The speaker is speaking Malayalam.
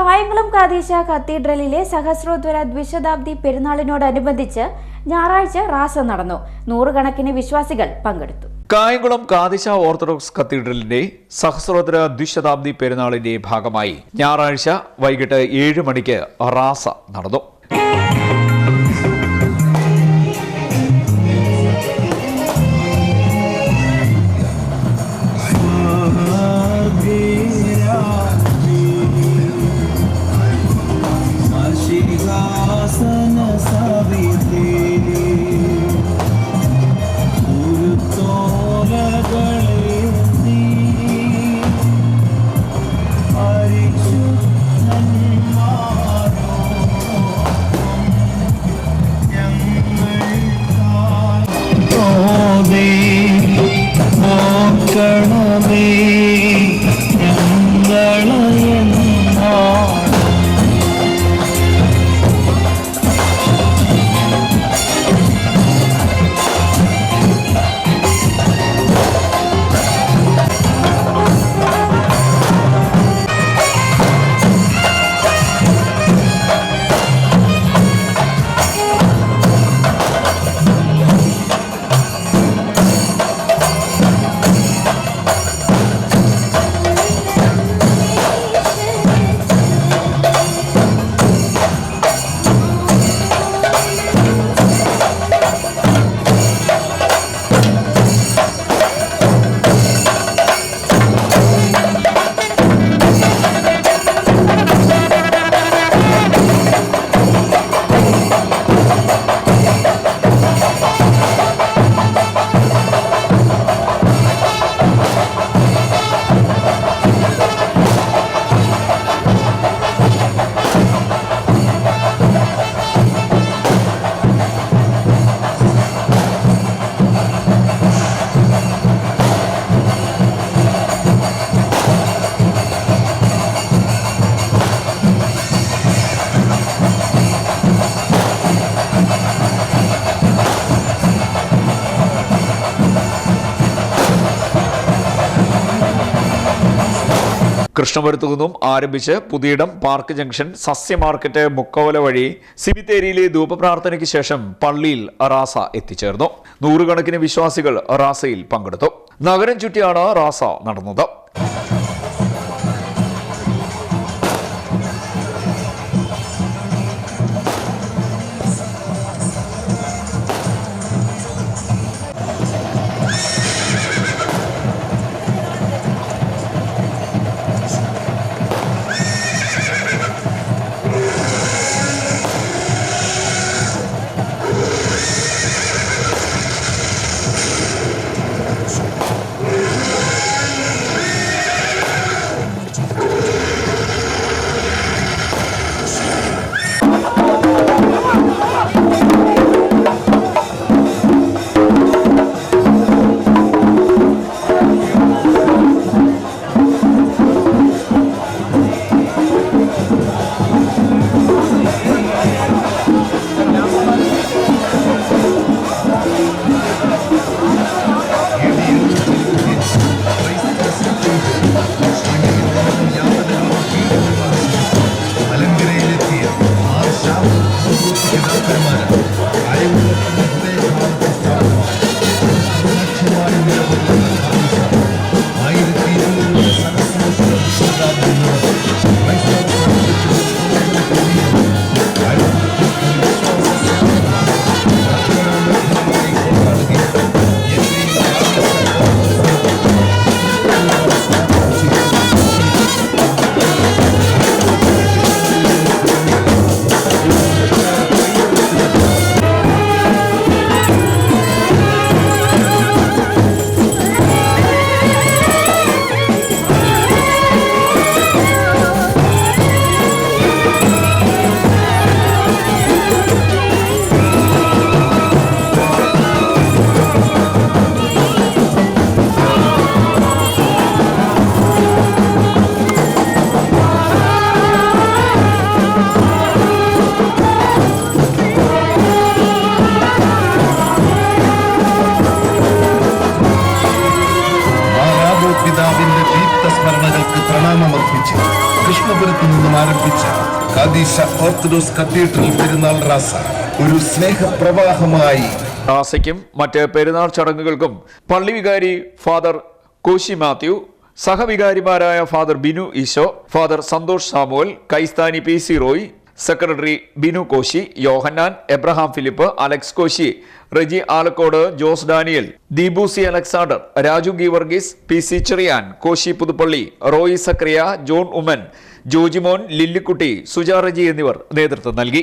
കായംകുളം കാതീശ കത്തീഡ്രലിലെ സഹസ്രോദ്വര ദ്വിശതാബ്ദി പെരുന്നാളിനോടനുബന്ധിച്ച് ഞായറാഴ്ച റാസ നടന്നു. നൂറുകണക്കിന് വിശ്വാസികൾ പങ്കെടുത്തു. കായംകുളം കാതിശ ഓർത്തഡോക്സ് കത്തീഡ്രലിന്റെ സഹസ്രോദ്ര ദ്വിശതാബ്ദി പെരുന്നാളിന്റെ ഭാഗമായി ഞായറാഴ്ച വൈകിട്ട് ഏഴ് മണിക്ക് റാസ നടന്നു. കൃഷ്ണപുരത്തു നിന്നും ആരംഭിച്ച് പുതിയിടം പാർക്ക് ജംഗ്ഷൻ സസ്യ മാർക്കറ്റ് മുക്കവല വഴി സിബിത്തേരിയിലെ ധൂപപ്രാർത്ഥനയ്ക്ക് ശേഷം പള്ളിയിൽ റാസ എത്തിച്ചേർന്നു. നൂറുകണക്കിന് വിശ്വാസികൾ റാസയിൽ പങ്കെടുത്തു. നഗരം ചുറ്റിയാണ് റാസ നടന്നത്. പത്മപുരത്ത് നിന്നും ആരംഭിച്ച ഖദീഷ ഓർത്തഡോക്സ് കത്തീഡ്രൽ പെരുന്നാൾ റാസ ഒരു സ്നേഹപ്രവാഹമായി. റാസയ്ക്കും മറ്റ് പെരുന്നാൾ ചടങ്ങുകൾക്കും പള്ളി വികാരി father Koshy Mathew സഹവികാരിമാരായ father Binu Easo father Santhosh Samuel കൈസ്ഥാനി P C Roy secretary Binu Koshy Yohannan Abraham Philip Alex Koshy Reji Alakode Jose Daniel Deepu C Alexander Raju Geevarghese P C Cherian Koshy Puthuppally Roy Zacharia John Oommen Jojimon Lillykutty Suja Reji എന്നിവർ നേതൃത്വം നൽകി.